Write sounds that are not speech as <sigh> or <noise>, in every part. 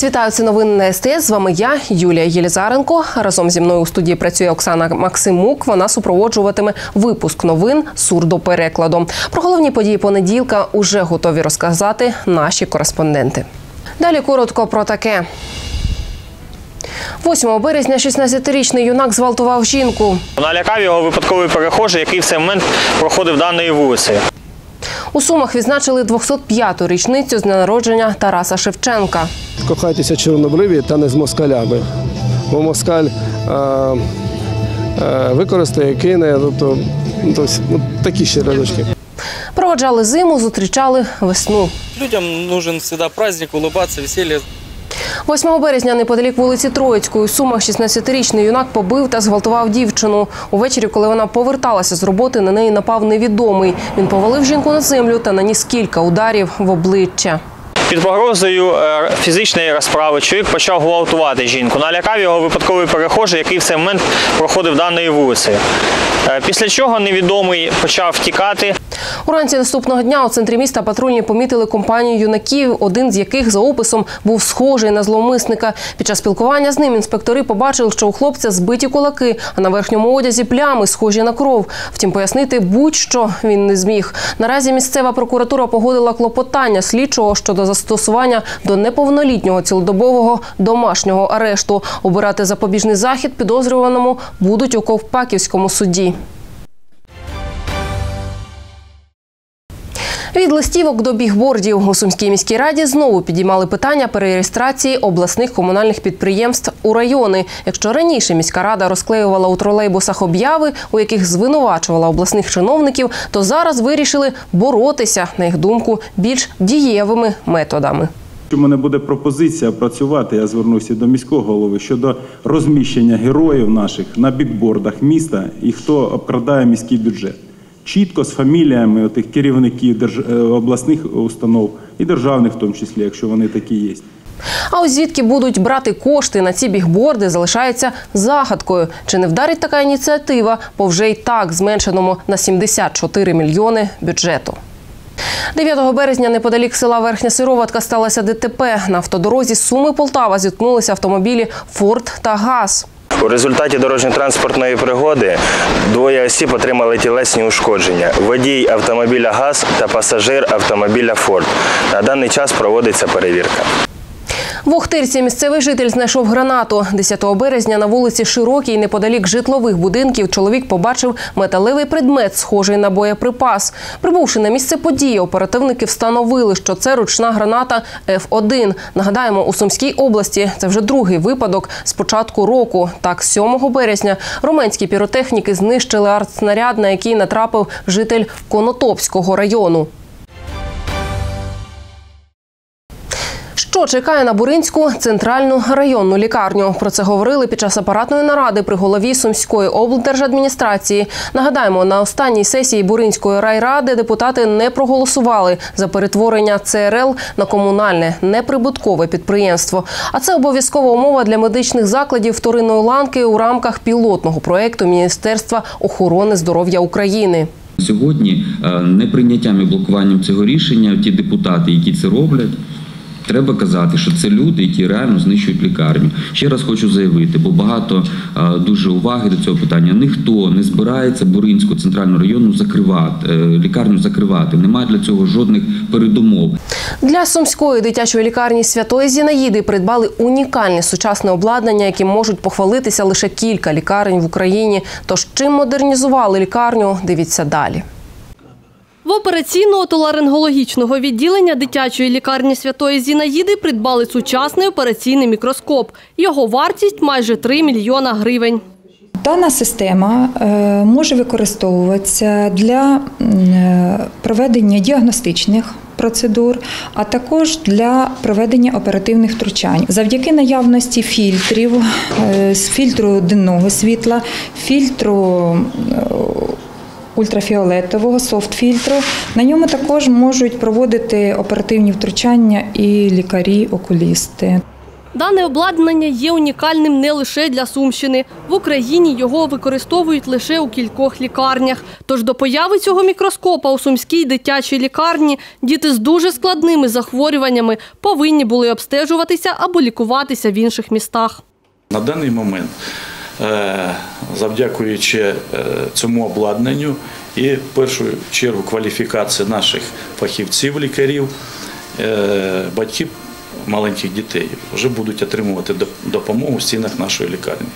Вас вітаю. Це новини на СТС. З вами я, Юлія Єлізаренко. Разом зі мною у студії працює Оксана Максимук. Вона супроводжуватиме випуск новин сурдоперекладом. Про головні події понеділка уже готові розказати наші кореспонденти. Далі коротко про таке. 8 березня 16-річний юнак зґвалтував жінку. Налякав його випадковий перехожий, який в цей момент проходив даною вулицею. У Сумах відзначили 205-ту річницю з народження Тараса Шевченка. Кохайтеся чорнобриві та не з москалями. Бо москаль використає, кине, тобто, ну, ну, такі ще рядочки. Проводжали зиму, зустрічали весну. Людям нужен завжди праздник, улыбатися, веселье. 8 березня неподалік вулиці Троїцької у Сумах 16-річний юнак побив та зґвалтував дівчину. Увечері, коли вона поверталася з роботи, на неї напав невідомий. Він повалив жінку на землю та наніс кілька ударів в обличчя. Під погрозою е, фізичної розправи чоловік почав гвалтувати жінку. Налякав його випадковий перехожий, який в цей момент проходив даною вулицею. Е, Після чого невідомий почав втікати. Уранці наступного дня у центрі міста патрульні помітили компанію юнаків, один з яких за описом був схожий на зловмисника. Під час спілкування з ним інспектори побачили, що у хлопця збиті кулаки, а на верхньому одязі плями, схожі на кров. Втім, пояснити будь-що він не зміг. Наразі місцева прокуратура погодила клопотання слідчого щодо застосування до неповнолітнього цілодобового домашнього арешту. Обирати запобіжний захід підозрюваному будуть у Ковпаківському суді. Від листівок до бігбордів у Сумській міській раді знову підіймали питання перереєстрації обласних комунальних підприємств у райони. Якщо раніше міська рада розклеювала у тролейбусах обяви, у яких звинувачувала обласних чиновників, то зараз вирішили боротися, на їх думку, більш дієвими методами. У мене буде пропозиція працювати. Я звернуся до міського голови щодо розміщення героїв наших на бікбордах міста і хто обкрадає міський бюджет. Чітко з фаміліями тих керівників е, обласних установ і державних, в тому числі, якщо вони такі є. А ось звідки будуть брати кошти на ці бігборди, залишається загадкою. Чи не вдарить така ініціатива по вже й так зменшеному на 74 мільйони бюджету? 9 березня неподалік села Верхня Сироватка сталося ДТП. На автодорозі Суми Полтава зіткнулися автомобілі Форд та ГАЗ. У результаті дорожньо-транспортної пригоди двоє осіб отримали тілесні ушкодження: водій автомобіля ГАЗ та пасажир автомобіля Форд. На даний час проводиться перевірка. В Охтирці місцевий житель знайшов гранату. 10 березня на вулиці Широкій, неподалік житлових будинків, чоловік побачив металевий предмет, схожий на боєприпас. Прибувши на місце події, оперативники встановили, що це ручна граната Ф1. Нагадаємо, у Сумській області це вже другий випадок з початку року. Так, 7 березня роменські піротехніки знищили артснаряд, на який натрапив житель Конотопського району. Що чекає на Буринську центральну районну лікарню? Про це говорили під час апаратної наради при голові Сумської облдержадміністрації. Нагадаємо, на останній сесії Буринської райради депутати не проголосували за перетворення ЦРЛ на комунальне неприбуткове підприємство. А це обов'язкова умова для медичних закладів вторинної ланки у рамках пілотного проекту Міністерства охорони здоров'я України. Сьогодні е, неприйняттям і блокуванням цього рішення ті депутати, які це роблять. Треба казати, що це люди, які реально знищують лікарню. Ще раз хочу заявити, бо багато е, дуже уваги до цього питання. Ніхто не збирається Буринську центральну районну закривати, е, лікарню закривати. Немає для цього жодних передумов. Для сумської дитячої лікарні Святої Зінаїди придбали унікальне сучасне обладнання, яким можуть похвалитися лише кілька лікарень в Україні. Тож чим модернізували лікарню, дивіться далі. В операційно-отоларингологічного відділення дитячої лікарні Святої Зінаїди придбали сучасний операційний мікроскоп. Його вартість майже 3 мільйона гривень. Дана система е, може використовуватися для е, проведення діагностичних процедур, а також для проведення оперативних втручань. Завдяки наявності фільтрів, е, фільтру денного світла, фільтру ультрафіолетового софт-фільтру. На ньому також можуть проводити оперативні втручання і лікарі-окулісти. Дане обладнання є унікальним не лише для Сумщини. В Україні його використовують лише у кількох лікарнях. Тож до появи цього мікроскопа у сумській дитячій лікарні діти з дуже складними захворюваннями повинні були обстежуватися або лікуватися в інших містах. На даний момент, завдякуючи е, цьому обладнанню і в першу чергу кваліфікації наших фахівців, лікарів, батьків маленьких дітей вже будуть отримувати допомогу в стінах нашої лікарні.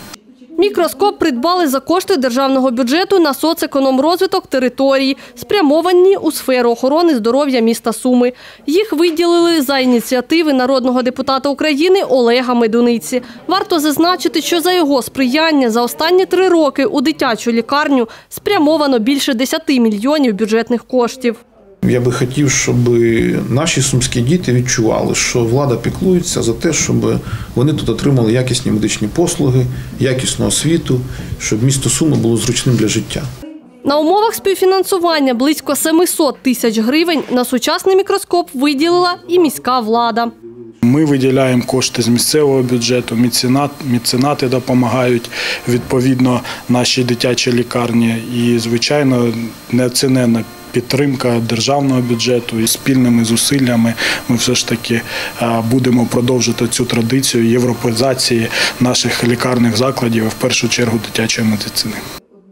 Мікроскоп придбали за кошти державного бюджету на соцекономрозвиток території, спрямовані у сферу охорони здоров'я міста Суми. Їх виділили за ініціативи народного депутата України Олега Медуниці. Варто зазначити, що за його сприяння за останні три роки у дитячу лікарню спрямовано більше 10 мільйонів бюджетних коштів. Я би хотів, щоб наші сумські діти відчували, що влада піклується за те, щоб вони тут отримали якісні медичні послуги, якісну освіту, щоб місто Суми було зручним для життя. На умовах співфінансування близько 700 тисяч гривень на сучасний мікроскоп виділила і міська влада. Ми виділяємо кошти з місцевого бюджету, меценат, меценати допомагають відповідно нашій дитячій лікарні. І, звичайно, неоціненна підтримка державного бюджету і спільними зусиллями ми все ж таки будемо продовжити цю традицію європейзації наших лікарних закладів, в першу чергу дитячої медицини.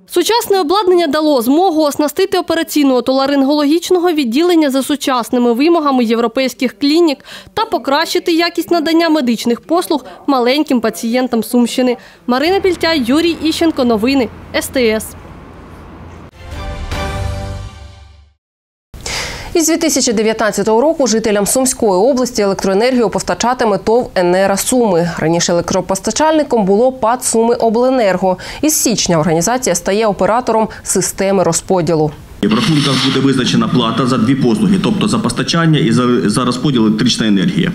Сучасне обладнання дало змогу оснастити операційну отоларингологічного відділення за сучасними вимогами європейських клінік та покращити якість надання медичних послуг маленьким пацієнтам Сумщини. Марина Пільтя, Юрій Іщенко. Новини СТС. Із 2019 року жителям Сумської області електроенергію постачатиме ТОВ «Енера Суми». Раніше електропостачальником було ПАД Суми Обленерго. Із січня організація стає оператором системи розподілу. В рахунках буде визначена плата за дві послуги, тобто за постачання і за, розподіл електричної енергії.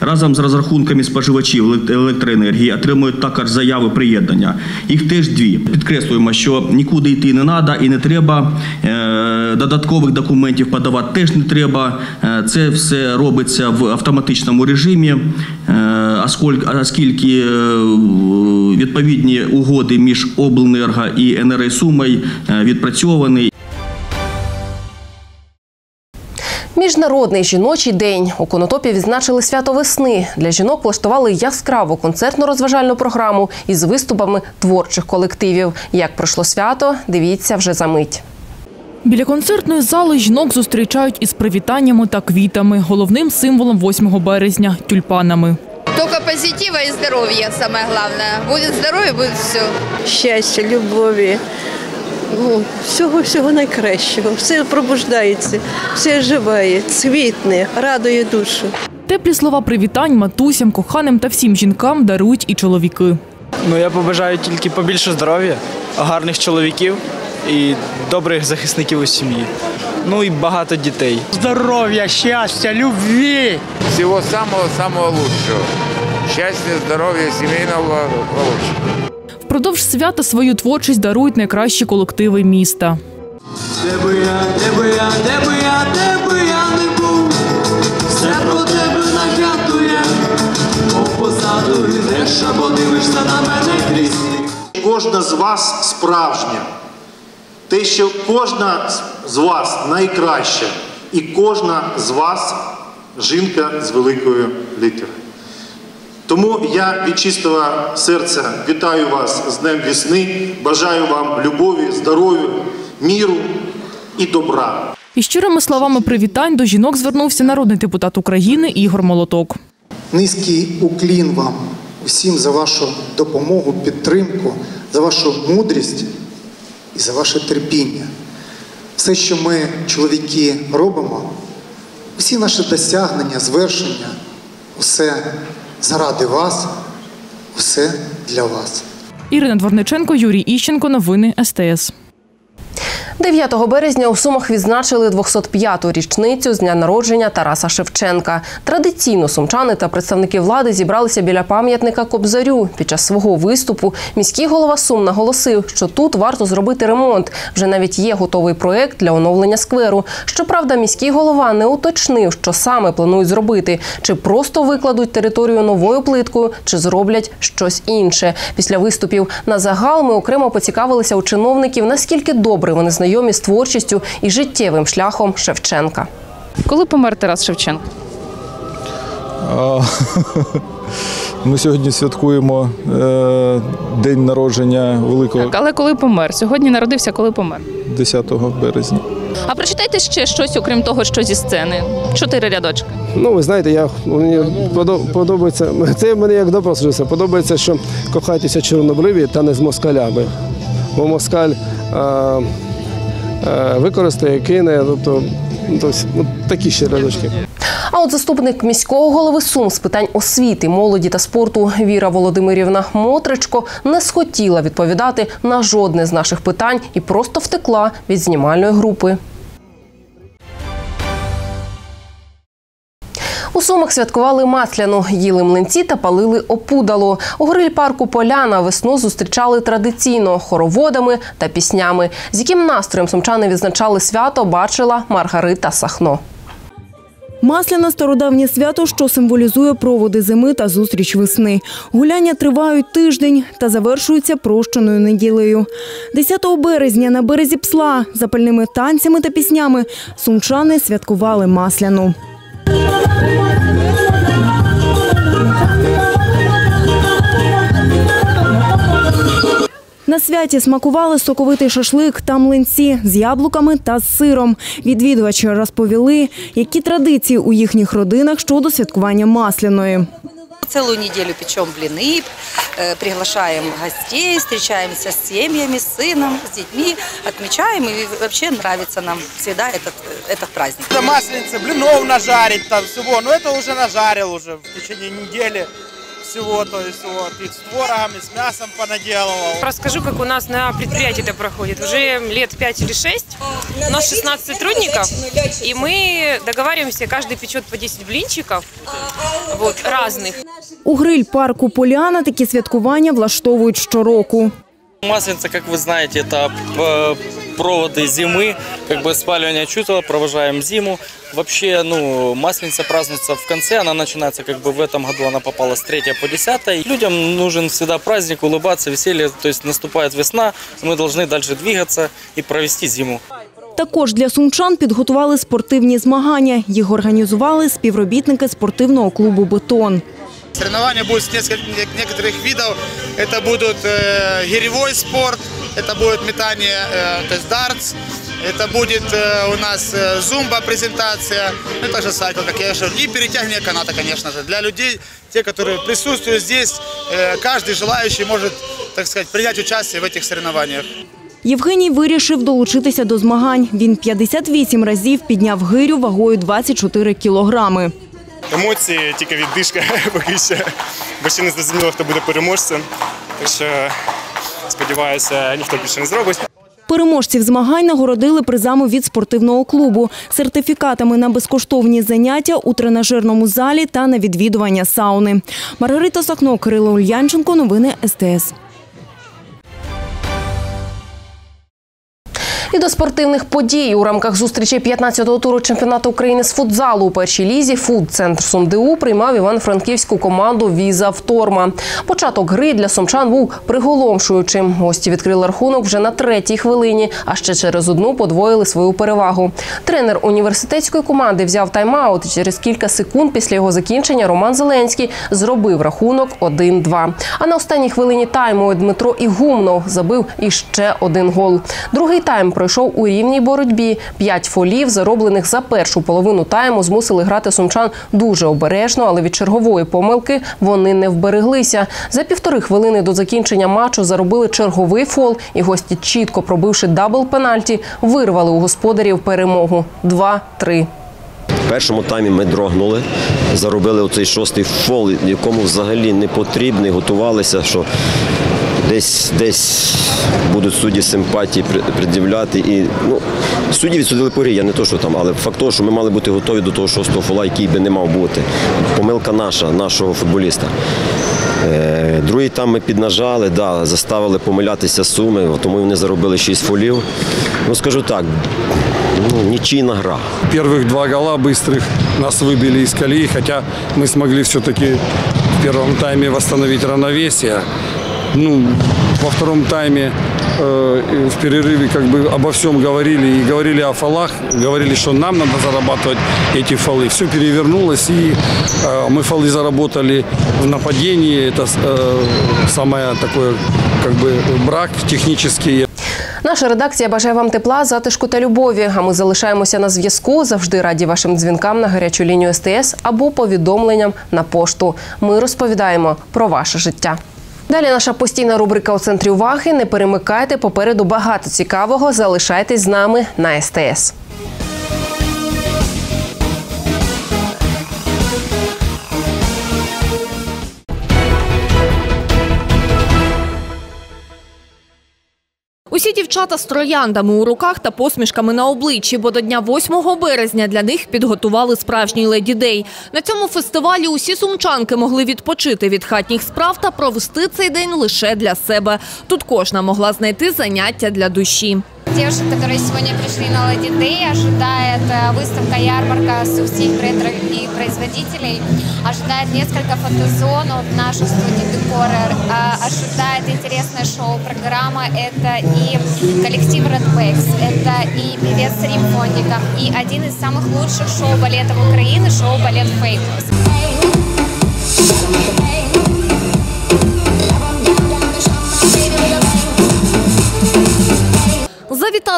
Разом з розрахунками споживачів електроенергії отримують також заяви приєднання. Їх теж дві. Підкреслюємо, що нікуди йти не треба і не треба. Е, додаткових документів подавати теж не треба. Е, це все робиться в автоматичному режимі, е, оскільки відповідні угоди між обленерго і НРС Сумой відпрацьовані. Міжнародний жіночий день у Конотопі відзначили свято весни. Для жінок влаштували яскраву концертно-розважальну програму із виступами творчих колективів. Як пройшло свято, дивіться вже за мить. Біля концертної зали жінок зустрічають із привітаннями та квітами, головним символом 8 березня тюльпанами. Только позитива и здоровья самое главное. Будет здоровье, будет все. щастя, любові, ну, всього всього найкращого. Все пробуждається, все оживає, цвітне, радує душу. Теплі слова привітань матусям, коханим та всім жінкам дарують і чоловіки. Ну я побажаю тільки побільше здоров'я, гарних чоловіків і добрих захисників у сім'ї. Ну і багато дітей. Здоровья, счастья, любви. Всего самого-самого лучшего. Счастья, здоровья, семейного благополучия. Впродовж свята свою творчість дарують найкращі колективи міста. Де би я, де би я, де би я, де би я не був, все про тебе нагадує, мов позаду йдеш, або дивишся на мене крізь. Кожна з вас справжня. Те, що кожна з вас найкраща, і кожна з вас жінка з великої літери. Тому я від чистого серця вітаю вас з Днем весни, бажаю вам любові, здоров'я, міру і добра. І щирими словами привітань до жінок звернувся народний депутат України Ігор Молоток. Низький уклін вам усім за вашу допомогу, підтримку, за вашу мудрість і за ваше терпіння. Все, що ми, чоловіки, робимо, усі наші досягнення, звершення, усе заради вас, все для вас. Ірина Дворниченко, Юрій Іщенко. Новини СТС. 9 березня у Сумах відзначили 205-ту річницю з дня народження Тараса Шевченка. Традиційно сумчани та представники влади зібралися біля пам'ятника Кобзарю. Під час свого виступу міський голова Сум наголосив, що тут варто зробити ремонт. Вже навіть є готовий проєкт для оновлення скверу. Щоправда, міський голова не уточнив, що саме планують зробити: чи просто викладуть територію новою плиткою, чи зроблять щось інше. Після виступів на загал ми окремо поцікавилися у чиновників, наскільки добре вони знайомі з творчістю і життєвим шляхом Шевченка. Коли помер Тарас Шевченко? <laughs> Ми сьогодні святкуємо е, день народження великого Так, але коли помер? Сьогодні народився, коли помер. 10 березня. А прочитайте ще щось, окрім того, що зі сцени. Чотири рядочки. Ну, ви знаєте, я мені подобається. <laughs> Це мені як добро служиться. Подобається, що кохайтеся чорнобриві та не з москалями. Бо москаль а, використає, кине, тобто, ну, ну, такі ще рядочки. А от заступник міського голови Сум з питань освіти, молоді та спорту Віра Володимирівна Мотричко не схотіла відповідати на жодне з наших питань і просто втекла від знімальної групи. У Сумах святкували масляну, їли млинці та палили опудало. У гриль-парку Поляна весну зустрічали традиційно хороводами та піснями. З яким настроєм сумчани відзначали свято, бачила Маргарита Сахно. Масляне стародавнє свято, що символізує проводи зими та зустріч весни. Гуляння тривають тиждень та завершуються прощеною неділею. 10 березня на березі Псла запальними танцями та піснями сумчани святкували масляну. На святі смакували соковитий шашлик та млинці з яблуками та з сиром. Відвідувачі розповіли, які традиції у їхніх родинах щодо святкування масляної. Целую неделю печем блины, э, приглашаем гостей, встречаемся с семьями, с сыном, с детьми, отмечаем. И вообще нравится нам всегда этот, э, этот праздник. Это масленица, блинов нажарить там всего. Но это уже нажарил уже в течение недели всего, то есть вот, и с творогом, и с мясом понаделывал. Расскажу, как у нас на предприятии это проходит. Уже лет 5 или 6. У нас 16 сотрудников, и мы договариваемся, каждый печет по 10 блинчиков, вот, разных. У гриль-парку Поляна такі святкування влаштовують щороку. Масленица, как вы знаете, это проводы зимы, как бы спаливание чувства, провожаем зиму. Вообще, ну, Масленица празднуется в конце, она начинается, как бы в этом году она попала с 3 по 10. Людям нужен всегда праздник, улыбаться, веселье, то есть наступает весна, мы должны дальше двигаться и провести зиму. Також для сумчан підготували спортивні змагання. Їх організували співробітники спортивного клубу «Бетон». Соревнования будут с нескольких некоторых видов. Это будут э, гиревой спорт, это будет метание, э, то есть дартс, это будет э, у нас э, зумба презентация, ну, также сальто, как я уже говорил, и перетягивание каната, конечно же. Для людей, те, которые присутствуют здесь, э, каждый желающий может, так сказать, принять участие в этих соревнованиях. Євгеній вирішив долучитися до змагань. Він 58 разів підняв гирю вагою 24 кілограми. Емоції, тільки віддишка <laughs> поки що, бо ще не зрозуміло, хто буде переможцем. Так що сподіваюся, ніхто більше не зробить. Переможців змагань нагородили призами від спортивного клубу, сертифікатами на безкоштовні заняття у тренажерному залі та на відвідування сауни. Маргарита Сахно, Кирило Ульянченко. Новини СТС. І до спортивних подій у рамках зустрічі 15-го туру чемпіонату України з футзалу у першій лізі фуд-центр СумДУ приймав івано-франківську команду Віза Вторма. Початок гри для сумчан був приголомшуючим. Гості відкрили рахунок вже на третій хвилині, а ще через одну подвоїли свою перевагу. Тренер університетської команди взяв тайм-аут. Через кілька секунд після його закінчення Роман Зеленський зробив рахунок 1-2. А на останній хвилині тайму Дмитро Ігумнов забив іще один гол. Другий тайм пройшов у рівній боротьбі. П'ять фолів, зароблених за першу половину тайму, змусили грати сумчан дуже обережно, але від чергової помилки вони не вбереглися. За півтори хвилини до закінчення матчу заробили черговий фол, і гості, чітко пробивши дабл пенальті, вирвали у господарів перемогу 2-3. В першому таймі ми дрогнули, заробили оцей шостий фол, якому взагалі не потрібний, готувалися, що Десь десь будуть судді симпатії при- пред'являти. І ну, судді відсудили по грі, я не то, що там, але факт того, що ми мали бути готові до того шостого фола, який би не мав бути. Помилка наша, нашого футболіста. Е, Другий там ми піднажали, да, заставили помилятися суми, тому вони заробили 6 фолів. Ну скажу так, ну, нічийна гра. Первых два гола быстрых нас выбили из колеи, хотя мы смогли все-таки в первом тайме восстановить равновесие. Ну, во втором тайме э, и в перерыве как бы обо всем говорили и говорили о фолах, говорили, что нам надо зарабатывать эти фолы. Все перевернулось и э, мы фолы заработали в нападении. Это э, самое такое как бы брак технический. Наша редакція бажає вам тепла, затишку та любові. А ми залишаємося на зв'язку. Завжди раді вашим дзвінкам на гарячу лінію СТС або повідомленням на пошту. Ми розповідаємо про ваше життя. Далі наша постійна рубрика у центрі уваги. Не перемикайте попереду багато цікавого. Залишайтесь з нами на СТС. Усі дівчата з трояндами у руках та посмішками на обличчі, бо до дня 8 березня для них підготували справжній леді дей. На цьому фестивалі усі сумчанки могли відпочити від хатніх справ та провести цей день лише для себе. Тут кожна могла знайти заняття для душі. Девушек, которые сегодня пришли на Day, ожидает э, выставка ярмарка с усих брендов и производителей, ожидает несколько фотозон от нашей студии Декора, э, ожидает интересное шоу-программа, это и коллектив Red Bags, это и певец Рим и один из самых лучших шоу-балетов Украины, шоу-балет Famous.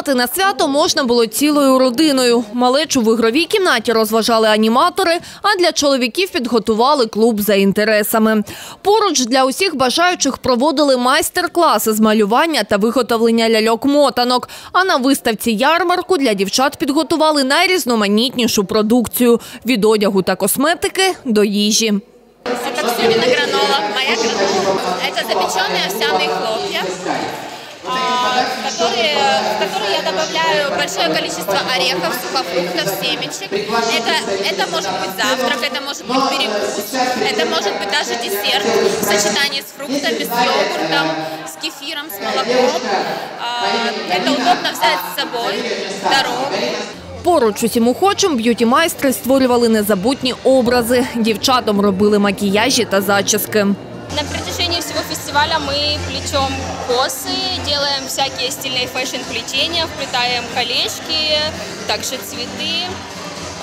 Завітати на свято можна було цілою родиною. Малечу в ігровій кімнаті розважали аніматори, а для чоловіків підготували клуб за інтересами. Поруч для усіх бажаючих проводили майстер-класи з малювання та виготовлення ляльок-мотанок. А на виставці ярмарку для дівчат підготували найрізноманітнішу продукцію – від одягу та косметики до їжі. Это Ксюрина гранола, моя гранола. Это запеченные овсяные хлопья, а, которые, в которые я добавляю большое количество орехов, сухофруктов, семечек. Это, это может быть завтрак, это может быть перекус, это может быть даже десерт в сочетании с фруктами, с йогуртом, с кефиром, с молоком. А, Это удобно взять с собой в дорогу. Поруч усім охочим б'юті-майстри створювали незабутні образи. Дівчатам робили макіяжі та зачіски. На протяжении всего фестиваля мы плетем косы, делаем всякие стильные фэшн-плетения, вплетаем колечки, также цветы.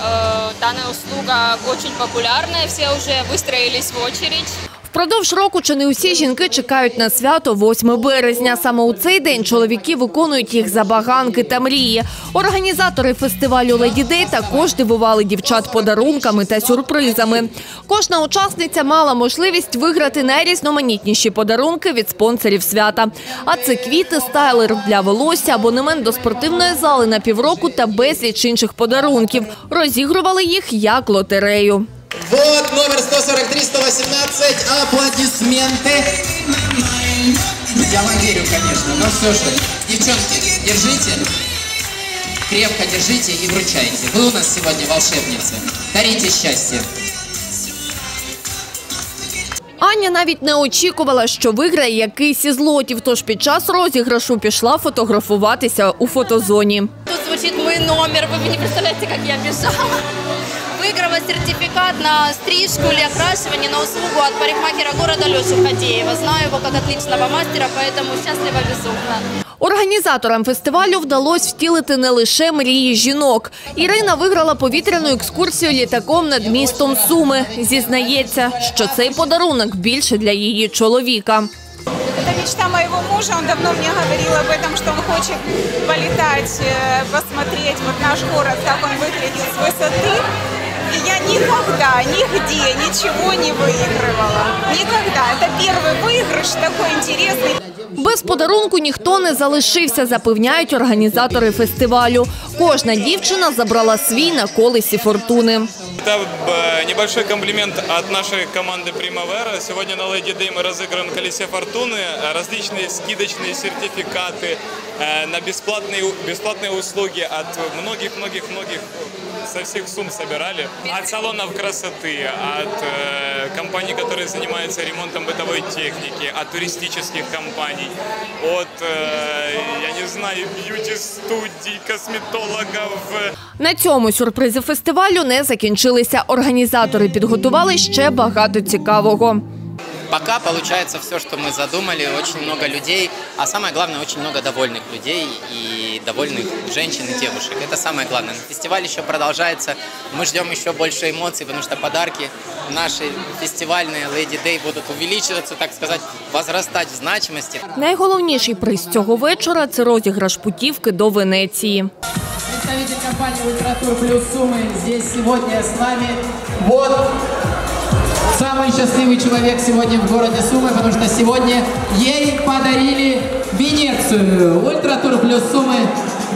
Э, Данная услуга очень популярная, все уже выстроились в очередь. Впродовж року чи не усі жінки чекають на свято 8 березня. Саме у цей день чоловіки виконують їх забаганки та мрії. Організатори фестивалю «Леді Дей» також дивували дівчат подарунками та сюрпризами. Кожна учасниця мала можливість виграти найрізноманітніші подарунки від спонсорів свята. А це квіти, стайлер для волосся, абонемент до спортивної зали на півроку та безліч інших подарунків. Розігрували їх як лотерею. Вот номер 143-118. Аплодисменты. Я вам верю, конечно, но все же. Девчонки, держите. Крепко держите и вручайте. Вы у нас сегодня волшебницы. Дарите счастье. Аня навіть не очікувала, що виграє якийсь із лотів, тож під час розіграшу пішла фотографуватися у фотозоні. Тут звучит мой номер, вы не представляете, как я бежала. Выиграла сертификат на стрижку или окрашивание на услугу от парикмахера города Леши Хадеева. Знаю его как отличного мастера, поэтому счастлива безумно. Організаторам фестивалю вдалося втілити не лише мрії жінок. Ірина виграла повітряну екскурсію літаком над містом Суми. Зізнається, що цей подарунок більше для її чоловіка. Это мечта моего мужа. Он давно мне говорил об этом, что он хочет полетать, э, посмотреть вот наш город, как он выглядит с высоты. И я никогда, нигде ничего не выигрывала. Никогда. Это первый выигрыш такой интересный. Без подарунку ніхто не залишився, запевняють організатори фестивалю. Кожна дівчина забрала свій на колесі фортуни. Это э, небольшой комплимент от нашей команды Primavera. Сегодня на Lady Day мы разыграем в колесе фортуны э, различные скидочные сертификаты э, на бесплатные, бесплатные услуги от многих-многих-многих со всех сумм собирали. От салонов красоты, от э, компаний, которые занимаются ремонтом бытовой техники, от туристических компаний, от, э, я не знаю, бьюти-студий, косметологов, На цьому сюрпризи фестивалю не закінчилися. Організатори підготували ще багато цікавого. Пока получается все, что мы задумали, очень много людей, а самое главное, очень много довольных людей и довольных женщин и девушек. Это самое главное. Фестиваль еще продолжается, мы ждем еще больше эмоций, потому что подарки наши фестивальные Lady Day будут увеличиваться, так сказать, возрастать в значимости. Найголовніший приз цього вечора це розіграш путівки до Венеції. Представитель компании Ультратур Плюс Суммы здесь сегодня с нами. Вот самый счастливый человек сегодня в городе Сумы, потому что сегодня ей подарили Венецию. Ультратур Плюс Суммы,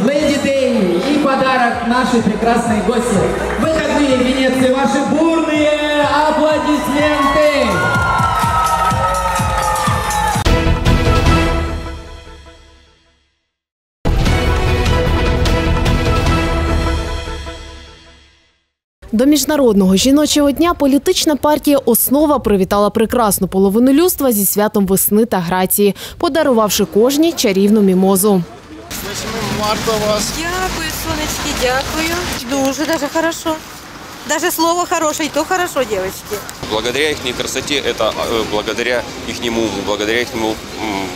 Леди Дэй и подарок нашей прекрасной гости. Выходные Венеции, ваши бурные аплодисменты! До міжнародного жіночого дня політична партія Основа привітала прекрасну половину людства зі святом весни та грації, подарувавши кожній чарівну мімозу. Марта вас. Дякую, сонечки, дякую. Дуже даже хорошо. Даже слово хорошее, и то хорошо, девочки. Благодаря их красоте, это э, благодаря их уму, благодаря их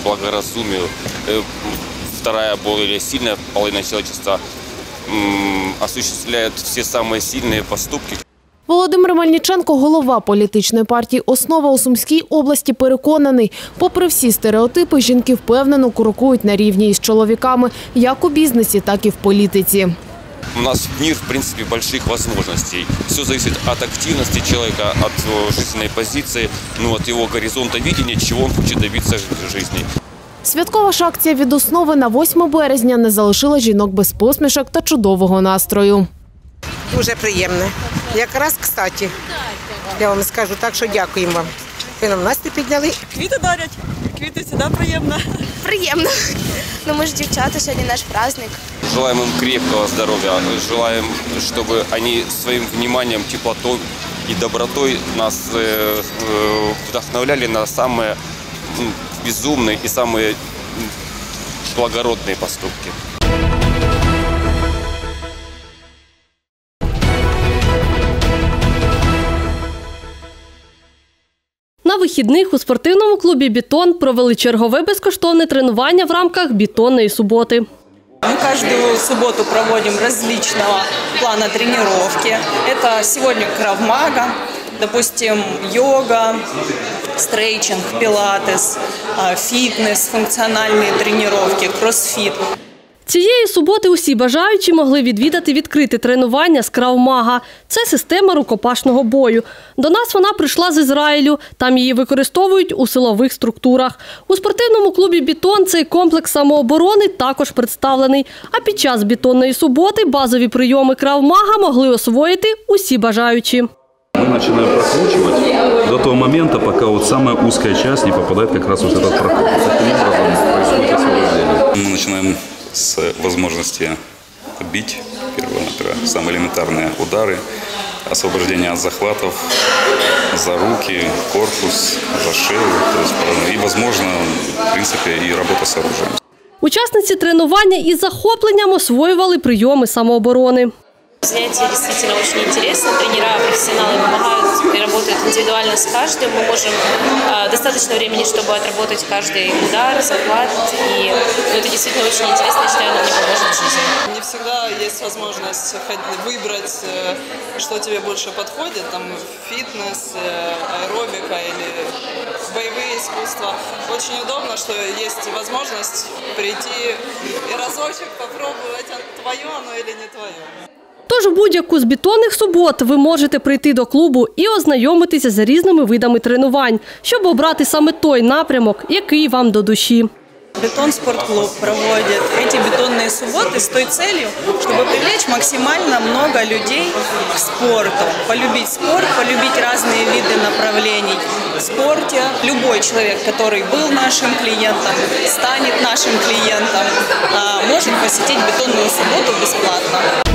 благоразумию. Э, Вторая более сильная половина человечества м, осуществляет все самые сильные поступки. Володимир Мельниченко, голова політичної партії Основа у Сумській області, переконаний, попри всі стереотипи, жінки впевнено крокують на рівні із чоловіками як у бізнесі, так і в політиці. У нас мир, в принципе, больших возможностей. Все зависит от активности человека, от э, жизненной позиции, ну, от его горизонта видения, чего он хочет добиться в жизни. Святкова ж акція від основи на 8 березня не залишила жінок без посмішок та чудового настрою. Дуже приємно. Якраз, кстати, я вам скажу так, що дякуємо вам. Ви нам настрій підняли. Квіти дарять. Квіти завжди приємно. Приємно. Ну ми ж дівчата, сьогодні наш праздник. Желаем им крепкого здоровья, желаем, чтобы они своим вниманием, теплотой и добротой нас э, э, вдохновляли на самые м, безумные и самые м, благородные поступки. На вихідних у спортивному клубі Бетон провели чергове безкоштовне тренування в рамках бетонної суботи. Мы каждую субботу проводим различного плана тренировки. Это сегодня кравмага, допустим, йога, стрейчинг, пилатес, а, фитнес, функциональные тренировки, кроссфит. Цієї суботи усі бажаючі могли відвідати відкрите тренування з Кравмага. Це система рукопашного бою. До нас вона прийшла з Ізраїлю. Там її використовують у силових структурах. У спортивному клубі Бетон цей комплекс самооборони також представлений. А під час бетонної суботи базові прийоми Кравмага могли освоїти усі бажаючі. Мы начинаем прокручивать до того момента, пока вот самая узкая часть не попадает как раз вот этот проход. Таким образом происходит освобождение. Мы начинаем с возможности бить, первое, самые элементарные удары, освобождение от захватов за руки, корпус, за шею, то есть, и, возможно, в принципе, и работа с оружием. Учасниці тренування із захопленням освоювали прийоми самооборони. Занятие действительно очень интересно. Тренера, профессионалы помогают и работают индивидуально с каждым. Мы можем э, достаточно времени, чтобы отработать каждый удар, захват. И ну, это действительно очень интересно, я считаю, оно мне поможет в жизни. Не всегда есть возможность выбрать, э, что тебе больше подходит, там фитнес, э, аэробика или боевые искусства. Очень удобно, что есть возможность прийти и разочек попробовать, а твое оно или не твое. Тож у будь-яку з бетонних субот ви можете прийти до клубу і ознайомитися з різними видами тренувань, щоб обрати саме той напрямок, який вам до душі. Бетон спортклуб проводит эти бетонные субботы с той целью, чтобы привлечь максимально много людей к спорту, полюбить спорт, полюбить разные виды направлений в спорте. Любой человек, который был нашим клиентом, станет нашим клиентом, а, может посетить бетонную субботу бесплатно.